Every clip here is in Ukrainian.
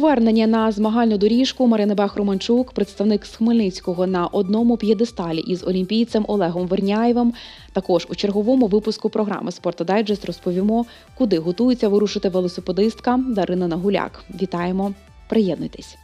Повернення на змагальну доріжку Марини Бах Романчук, представник з Хмельницького на одному п'єдесталі із олімпійцем Олегом Верняєвим. Також у черговому випуску програми «Спортодайджест» розповімо, куди готується вирушити велосипедистка Дарина Нагуляк. Вітаємо! Приєднуйтесь!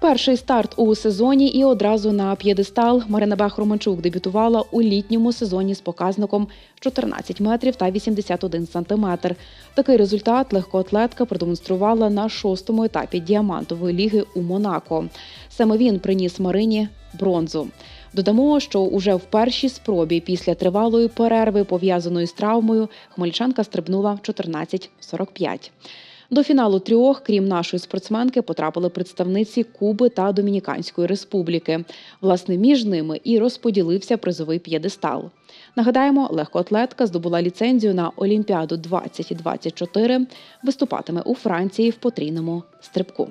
Перший старт у сезоні і одразу на п'єдестал Марина Бах Романчук дебютувала у літньому сезоні з показником 14 метрів та 81 сантиметр. Такий результат легкоатлетка продемонструвала на шостому етапі діамантової ліги у Монако. Саме він приніс Марині бронзу. Додамо, що уже в першій спробі після тривалої перерви, пов'язаної з травмою, хмельничанка стрибнула в 14.45. До фіналу трьох, крім нашої спортсменки, потрапили представниці Куби та Домініканської республіки. Власне, між ними і розподілився призовий п'єдестал. Нагадаємо, легкоатлетка здобула ліцензію на Олімпіаду 2024, виступатиме у Франції в потрійному стрибку.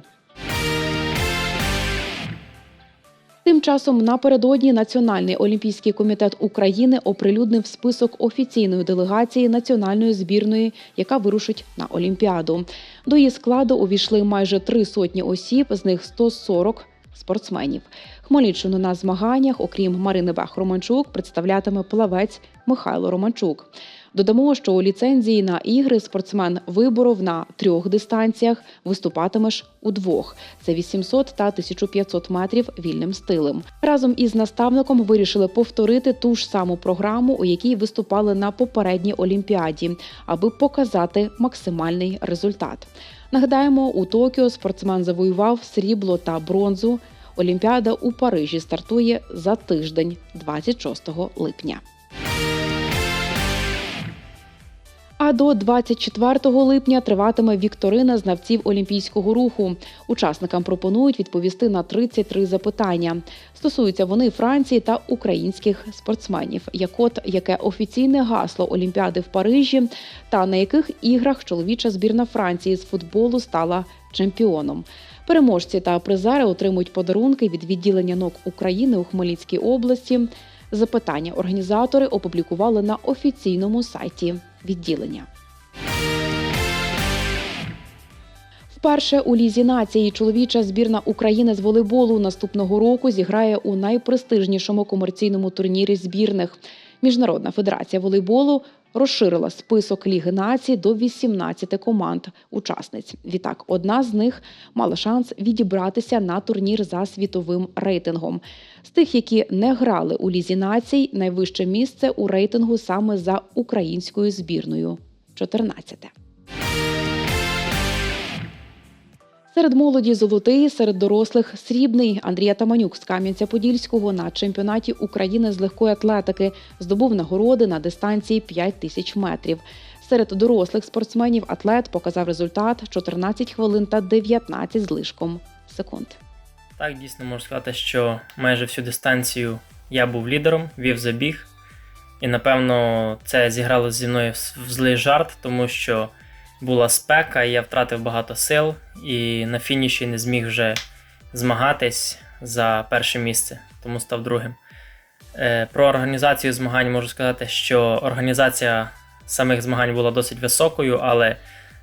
Тим часом напередодні Національний олімпійський комітет України оприлюднив список офіційної делегації національної збірної, яка вирушить на Олімпіаду. До її складу увійшли майже три сотні осіб, з них 140 спортсменів. Хмельниччину на змаганнях, окрім Марини Бах Романчук, представлятиме плавець Михайло Романчук. Додамо, що у ліцензії на ігри спортсмен виборов на трьох дистанціях виступатимеш у двох: це 800 та 1500 метрів вільним стилем. Разом із наставником вирішили повторити ту ж саму програму, у якій виступали на попередній олімпіаді, аби показати максимальний результат. Нагадаємо, у Токіо спортсмен завоював срібло та бронзу. Олімпіада у Парижі стартує за тиждень, 26 липня. А до 24 липня триватиме вікторина знавців олімпійського руху. Учасникам пропонують відповісти на 33 запитання. Стосуються вони Франції та українських спортсменів. Як от яке офіційне гасло Олімпіади в Парижі, та на яких іграх чоловіча збірна Франції з футболу стала чемпіоном. Переможці та призери отримують подарунки від відділення НОК України у Хмельницькій області. Запитання організатори опублікували на офіційному сайті відділення. Вперше у лізі нації чоловіча збірна України з волейболу наступного року зіграє у найпрестижнішому комерційному турнірі збірних. Міжнародна федерація волейболу розширила список Ліги націй до 18 команд учасниць. Відтак, одна з них мала шанс відібратися на турнір за світовим рейтингом. З тих, які не грали у лізі націй, найвище місце у рейтингу саме за українською збірною 14. Серед молоді золотий, серед дорослих срібний. Андрія Таманюк з Кам'янця-Подільського на чемпіонаті України з легкої атлетики здобув нагороди на дистанції 5 тисяч метрів. Серед дорослих спортсменів атлет показав результат 14 хвилин та 19 з лишком секунд. Так, дійсно можу сказати, що майже всю дистанцію я був лідером, вів забіг. І напевно це зіграло зі мною в злий жарт, тому що була спека, я втратив багато сил і на фініші не зміг вже змагатись за перше місце, тому став другим. Е, Про організацію змагань можу сказати, що організація самих змагань була досить високою, але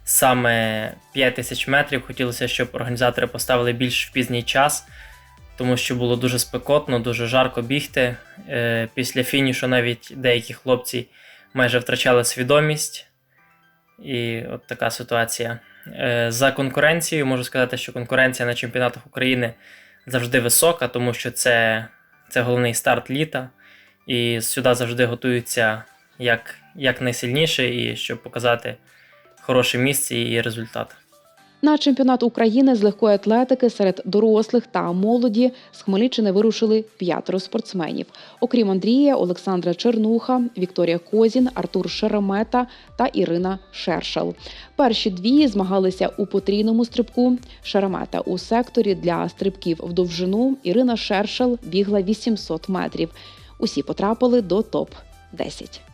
саме 5 тисяч метрів хотілося, щоб організатори поставили більш в пізній час, тому що було дуже спекотно, дуже жарко бігти. Е, Після фінішу навіть деякі хлопці майже втрачали свідомість. І от така ситуація. Е, За конкуренцією можу сказати, що конкуренція на чемпіонатах України завжди висока, тому що це, це головний старт літа, і сюди завжди готуються як, як найсильніше, і щоб показати хороше місце і результат. На чемпіонат України з легкої атлетики серед дорослих та молоді з Хмельниччини вирушили п'ятеро спортсменів. Окрім Андрія, Олександра Чернуха, Вікторія Козін, Артур Шеремета та Ірина Шершал. Перші дві змагалися у потрійному стрибку. Шеремета у секторі для стрибків в довжину. Ірина Шершал бігла 800 метрів. Усі потрапили до топ 10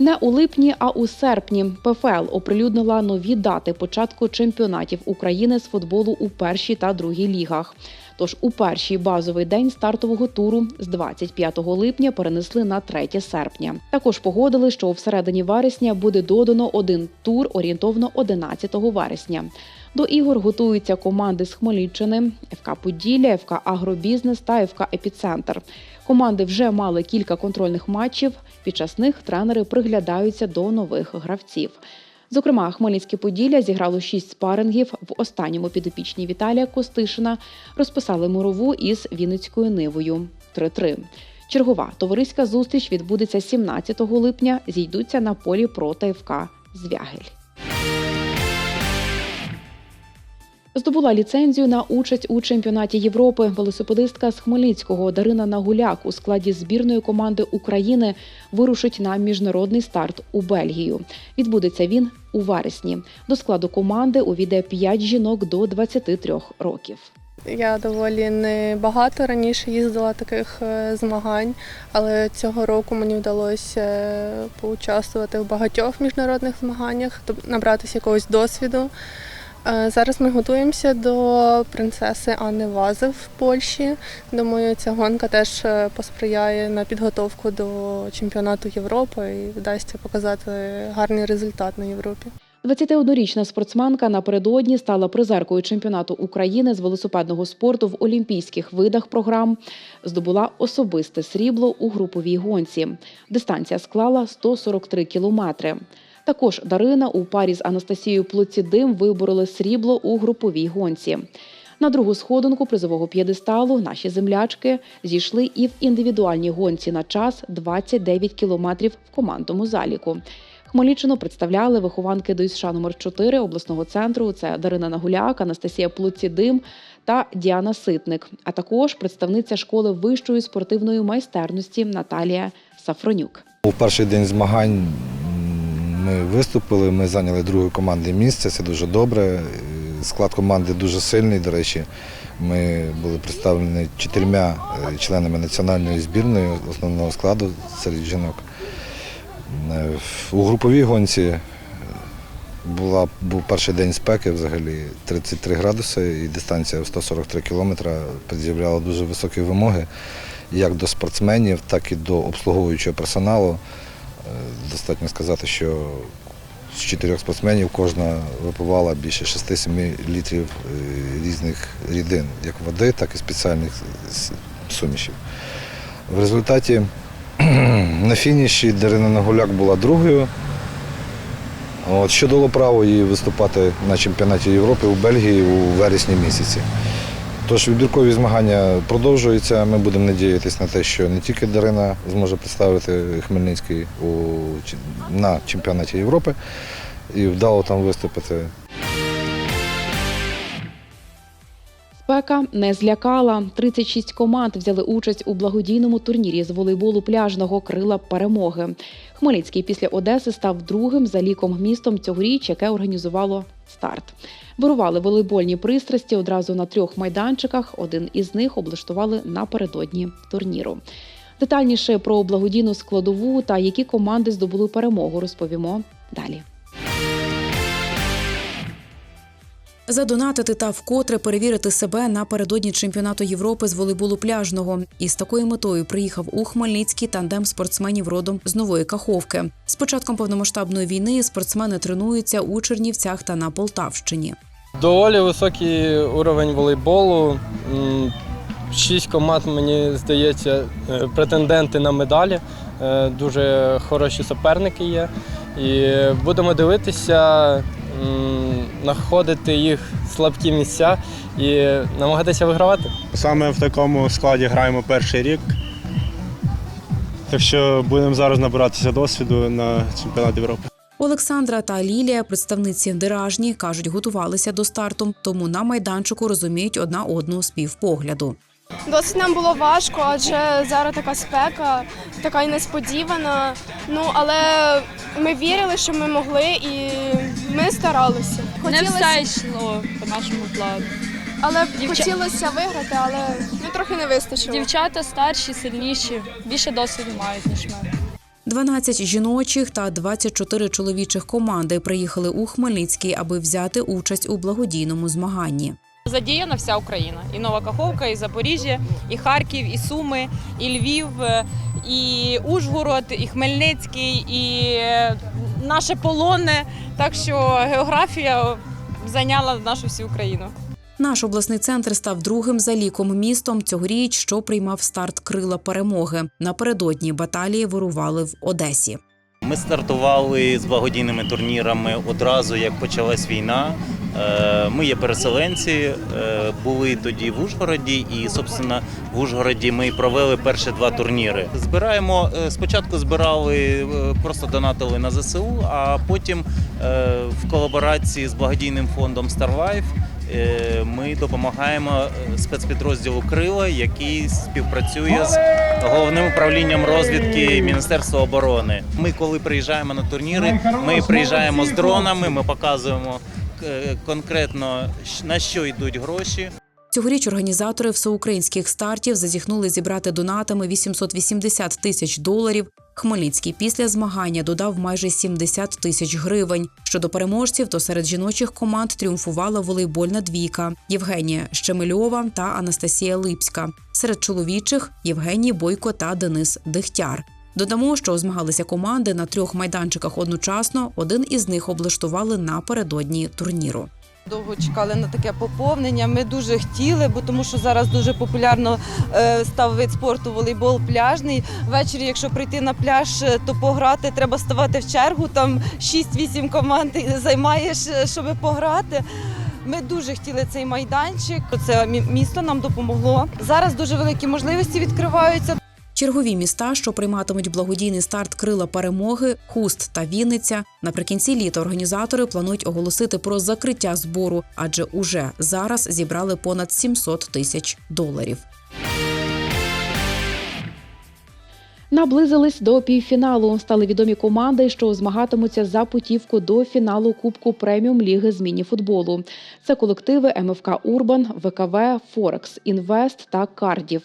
Не у липні, а у серпні ПФЛ оприлюднила нові дати початку чемпіонатів України з футболу у першій та другій лігах. Тож у перший базовий день стартового туру з 25 липня перенесли на 3 серпня. Також погодили, що всередині вересня буде додано один тур орієнтовно 11 вересня. До ігор готуються команди з Хмельниччини, ФК Поділля, ФК Агробізнес та ФК Епіцентр. Команди вже мали кілька контрольних матчів. Під час них тренери приглядаються до нових гравців. Зокрема, Хмельницьке Поділля зіграло шість спарингів. В останньому підопічні Віталія Костишина розписали мурову із Вінницькою нивою 3-3. Чергова товариська зустріч відбудеться 17 липня. Зійдуться на полі проти ФК Звягель. Здобула ліцензію на участь у чемпіонаті Європи. Велосипедистка з Хмельницького Дарина Нагуляк у складі збірної команди України вирушить на міжнародний старт у Бельгію. Відбудеться він у вересні. До складу команди увійде 5 жінок до 23 років. Я доволі не багато раніше їздила таких е, змагань, але цього року мені вдалося е, поучаствувати в багатьох міжнародних змаганнях, тобто набратися якогось досвіду. Е, Зараз ми готуємося до принцеси Анни Вази в Польщі. Думаю, ця гонка теж е, посприяє на підготовку до чемпіонату Європи і вдасться показати гарний результат на Європі. 21-річна спортсменка напередодні стала призеркою чемпіонату України з велосипедного спорту в олімпійських видах програм. Здобула особисте срібло у груповій гонці. Дистанція склала 143 кілометри. Також Дарина у парі з Анастасією Плоцідим вибороли срібло у груповій гонці. На другу сходинку призового п'єдесталу наші землячки зійшли і в індивідуальній гонці на час 29 кілометрів в командному заліку. Хмельниччину представляли вихованки ДЮСШ номер 4 обласного центру. Це Дарина Нагуляк, Анастасія Плоцідим та Діана Ситник, а також представниця школи вищої спортивної майстерності Наталія Сафронюк. У перший день змагань ми виступили, ми зайняли друге команди місце, це дуже добре. Е, Склад команди дуже сильний, до речі. Ми були представлені чотирма е, членами національної збірної основного складу серед жінок. Е, У груповій гонці була, був перший день спеки, взагалі 33 градуси і дистанція в 143 кілометри пред'являла дуже високі вимоги як до спортсменів, так і до обслуговуючого персоналу. Е, Достатньо сказати, що з чотирьох спортсменів кожна випивала більше 6-7 літрів е, різних рідин, як води, так і спеціальних сумішів. В результаті на фініші Дарина Нагуляк була другою. От, що дало право їй виступати на чемпіонаті Європи у Бельгії у вересні місяці. Тож відбіркові змагання продовжуються. Ми будемо надіятися на те, що не тільки Дарина зможе представити Хмельницький у, на чемпіонаті Європи і вдало там виступити. Спека не злякала. 36 команд взяли участь у благодійному турнірі з волейболу пляжного крила перемоги. Хмельницький після Одеси став другим за ліком містом цьогоріч, яке організувало старт. Вирували волейбольні пристрасті одразу на трьох майданчиках. Один із них облаштували напередодні турніру. Детальніше про благодійну складову та які команди здобули перемогу, розповімо далі. Задонатити та вкотре перевірити себе напередодні чемпіонату Європи з волейболу пляжного. І з такою метою приїхав у Хмельницький тандем спортсменів родом з нової Каховки. З початком повномасштабної війни спортсмени тренуються у Чернівцях та на Полтавщині. Доволі високий уровень волейболу. Шість команд, мені здається, е, претенденти на медалі. Е, Дуже хороші суперники є. І будемо дивитися, знаходити їх слабкі місця і намагатися вигравати. Саме в такому складі граємо перший рік. Так що будемо зараз набиратися досвіду на чемпіонат Європи. Олександра та Лілія, представниці Деражні, кажуть, готувалися до старту, тому на майданчику розуміють одна одну з півпогляду. Досить нам було важко, адже зараз така спека, така й несподівана. Ну але ми вірили, що ми могли, і ми старалися. Не все йшло по нашому плану. але Дівча- хотілося виграти, але ну, трохи не вистачило. Дівчата старші, сильніші, більше досвіду мають, ніж ми. 12 жіночих та 24 чоловічих команди приїхали у Хмельницький, аби взяти участь у благодійному змаганні. Задіяна вся Україна. І Нова Каховка, і Запоріжжя, і Харків, і Суми, і Львів, е, і Ужгород, і Хмельницький, і е, наше полонне. Так що географія зайняла нашу всю Україну. Наш обласний центр став другим за ліком містом цьогоріч, що приймав старт крила перемоги. Напередодні баталії вирували в Одесі. Ми стартували з благодійними турнірами одразу, як почалась війна. Е, Ми є переселенці, е, були тоді в Ужгороді, і, собственно, в Ужгороді ми провели перші два турніри. Збираємо е, спочатку збирали, просто донатили на ЗСУ, а потім в колаборації з благодійним фондом StarLife ми допомагаємо е, спецпідрозділу Крила, який співпрацює з головним управлінням розвідки Міністерства оборони. Ми, коли приїжджаємо на турніри, ми приїжджаємо з дронами, ми показуємо е, конкретно на що йдуть гроші. Цьогоріч організатори всеукраїнських стартів зазіхнули зібрати донатами 880 тисяч доларів. Хмельницький після змагання додав майже 70 тисяч гривень. Щодо переможців, то серед жіночих команд тріумфувала волейбольна двійка Євгенія Щемельова та Анастасія Липська. Серед чоловічих Євгеній Бойко та Денис Дихтяр. Додамо, що змагалися команди на трьох майданчиках одночасно. Один із них облаштували напередодні турніру. Довго чекали на таке поповнення. Ми дуже хотіли, бо тому що зараз дуже популярно е, став вид спорту волейбол пляжний. Ввечері, якщо прийти на пляж, е, то пограти треба ставати в чергу. Там 6-8 команд займаєш, е, щоб пограти. Ми дуже хотіли цей майданчик. Це місто нам допомогло. Зараз дуже великі можливості відкриваються. Чергові міста, що прийматимуть благодійний старт крила перемоги, Хуст та Вінниця. Наприкінці літа організатори планують оголосити про закриття збору, адже уже зараз зібрали понад 700 тисяч доларів. Наблизились до півфіналу. Стали відомі команди, що змагатимуться за путівку до фіналу Кубку преміум ліги з міні-футболу. Це колективи МФК Урбан, ВКВ, Форекс, Інвест та Кардів.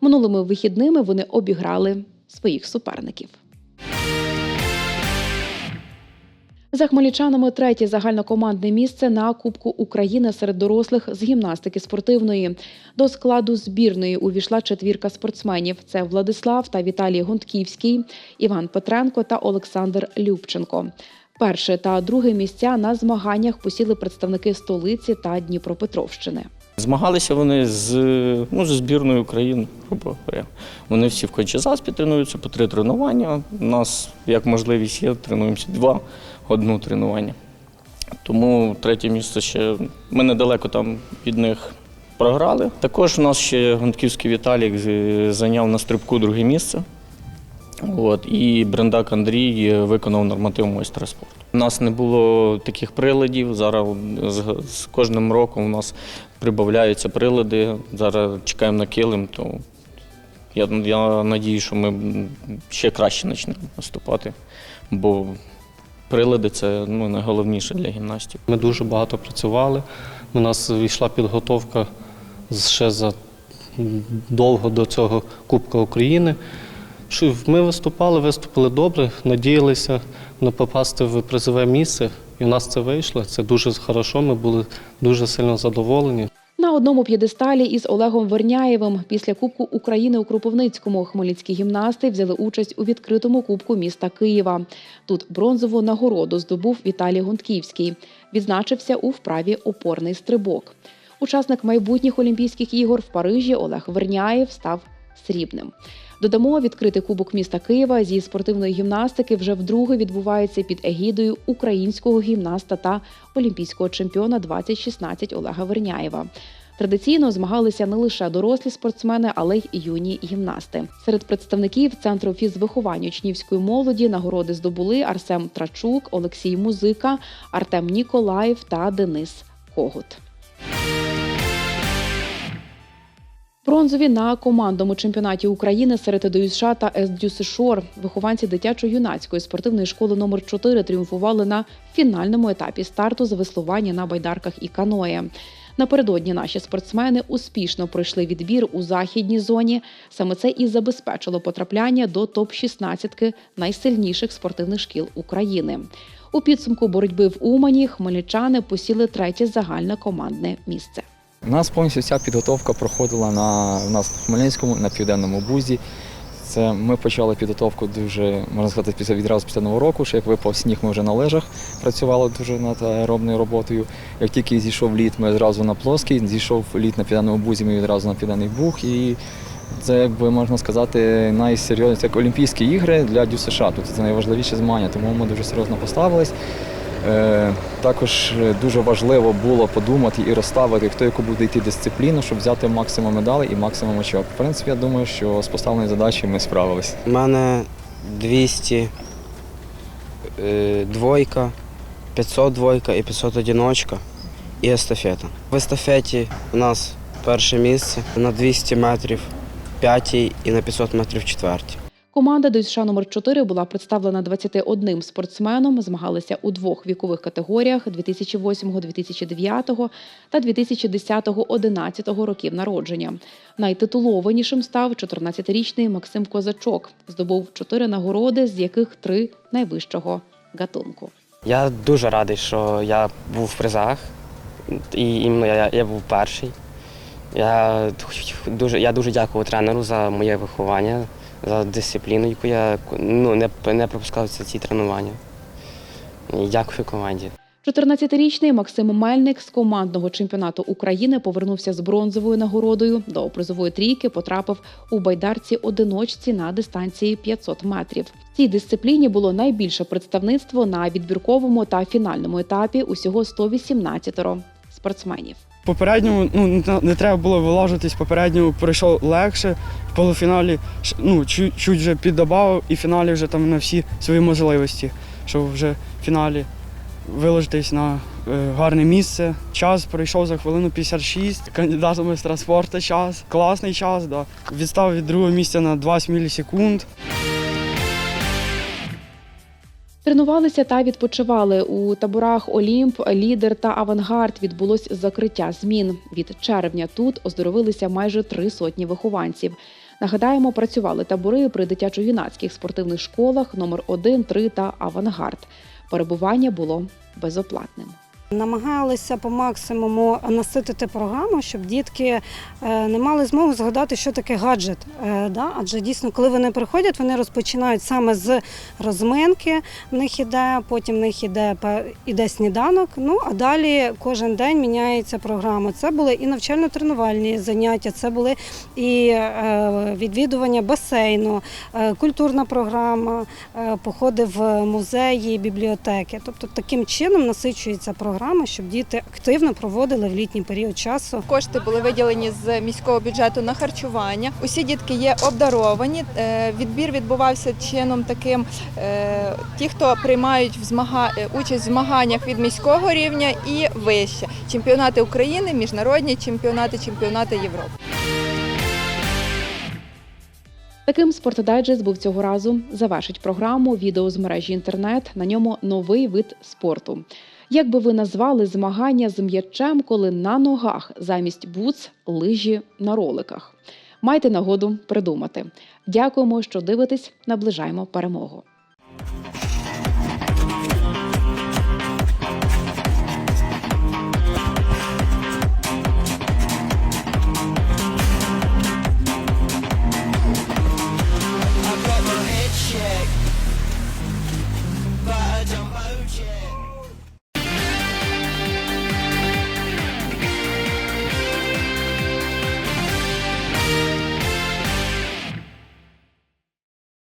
Минулими вихідними вони обіграли своїх суперників. За хмельничанами третє загальнокомандне місце на Кубку України серед дорослих з гімнастики спортивної. До складу збірної увійшла четвірка спортсменів: це Владислав та Віталій Гунтківський, Іван Петренко та Олександр Любченко. Перше та друге місця на змаганнях посіли представники столиці та Дніпропетровщини. Змагалися вони з, ну, зі збірною України, грубо говоря. Вони всі в Кончезаспі тренуються по три тренування. У нас, як можливість є, тренуємося два, одну тренування. Тому третє місце ще ми недалеко там від них програли. Також у нас ще Гонтківський Віталік зайняв на стрибку друге місце. От, і Брендак Андрій виконав норматив майстра спорту. У нас не було таких приладів. Зараз з, кожним роком у нас прибавляються прилади. Зараз чекаємо на килим, то я, я надію, що ми ще краще почнемо наступати. Бо прилади це ну, найголовніше для гімнастів. Ми дуже багато працювали. У нас війшла підготовка ще за довго до цього Кубка України. Ми виступали, виступили добре, надіялися на попасти в призове місце, і в нас це вийшло. Це дуже хорошо. Ми були дуже сильно задоволені. Одному п'єдесталі із Олегом Верняєвим після Кубку України у Кропивницькому хмельницькі гімнасти взяли участь у відкритому кубку міста Києва. Тут бронзову нагороду здобув Віталій Гунтківський. Відзначився у вправі опорний стрибок. Учасник майбутніх Олімпійських ігор в Парижі Олег Верняєв став срібним. Додамо, відкритий кубок міста Києва зі спортивної гімнастики вже вдруге відбувається під егідою українського гімнаста та олімпійського чемпіона 2016 Олега Верняєва. Традиційно змагалися не лише дорослі спортсмени, але й юні гімнасти. Серед представників центру фізвиховання учнівської молоді нагороди здобули Арсем Трачук, Олексій Музика, Артем Ніколаєв та Денис Когут. Бронзові на командному чемпіонаті України серед ДЮСШ та СДЮСШОР вихованці дитячо-юнацької спортивної школи номер 4 тріумфували на фінальному етапі старту з веслування на байдарках і каное. Напередодні наші спортсмени успішно пройшли відбір у західній зоні. Саме це і забезпечило потрапляння до топ-16 найсильніших спортивних шкіл України. У підсумку боротьби в Умані хмельничани посіли третє загальне командне місце. У нас повністю вся підготовка проходила на у нас на Хмельницькому, на південному бузі. Це ми почали підготовку дуже, можна сказати, після відразу після нового року. Що як випав сніг, ми вже на лежах працювали дуже над аеробною роботою. Як тільки зійшов лід, ми одразу на плоский, зійшов лід на південному бузі, ми відразу на південний буг. І це, якби можна сказати, найсерйозніші як Олімпійські ігри для Дю США. Тобто це найважливіші змагання, тому ми дуже серйозно поставились. Е, Також е, дуже важливо було подумати і розставити, хто яку буде йти дисципліну, щоб взяти максимум медалей і максимум очок. В принципі, я думаю, що з поставленою задачею ми справились. У мене 200 е, двойка, 500 двойка і 500 одиночка і естафета. В естафеті у нас перше місце на 200 метрів п'ятій і на 500 метрів четвертій. Команда ДЮСШ номер 4 була представлена 21 спортсменом, змагалися у двох вікових категоріях 2008-2009 та 2010-2011 років народження. Найтитулованішим став 14-річний Максим Козачок. Здобув чотири нагороди, з яких три найвищого гатунку. Я дуже радий, що я був в призах, і я, я був перший. Я дуже, я дуже дякую тренеру за моє виховання, за дисципліну, яку я ну, не, не пропускав ці, тренування. Дякую команді. 14-річний Максим Мельник з командного чемпіонату України повернувся з бронзовою нагородою. До призової трійки потрапив у байдарці одиночці на дистанції 500 метрів. В цій дисципліні було найбільше представництво на відбірковому та фінальному етапі усього 118 спортсменів. Попередньому ну, не- треба було вилажитись, попередньому пройшов легше. В полуфіналі ну, чуть, чуть вже піддобавив і в фіналі вже там на всі свої можливості, щоб вже в фіналі виложитись на е, гарне місце. Час пройшов за хвилину 56, кандидат майстра спорту час. Класний час, да. Відстав від другого місця на 20 мілісекунд. Тренувалися та відпочивали у таборах Олімп, Лідер та Авангард. Відбулось закриття змін. Від червня тут оздоровилися майже три сотні вихованців. Нагадаємо, працювали табори при дитячо-юнацьких спортивних школах номер 1, 3 та Авангард. Перебування було безоплатним. Намагалися по максимуму наситити програму, щоб дітки е, не мали змогу згадати, що таке гаджет. Е. Адже дійсно, коли вони приходять, вони розпочинають саме з розминки. В них іде, потім в них іде, іде сніданок. Ну а далі кожен день міняється програма. Це були і навчально-тренувальні заняття, це були і е, відвідування басейну, культурна програма, походи в музеї, бібліотеки. Тобто таким чином насичується програма, щоб діти активно проводили в літній період часу. Кошти були виділені з міського бюджету на харчування. Усі дітки є обдаровані. Е, Відбір відбувався чином таким: е, ті, хто приймають в змага... е, участь в змаганнях від міського рівня і вище. Чемпіонати України, міжнародні чемпіонати, чемпіонати Європи. Таким спортдайджест був цього разу. Завершить програму відео з мережі інтернет. На ньому новий вид спорту. Як би ви назвали змагання з м'ячем, коли на ногах замість буц лижі на роликах? Майте нагоду придумати. Дякуємо, що дивитесь. Наближаємо перемогу.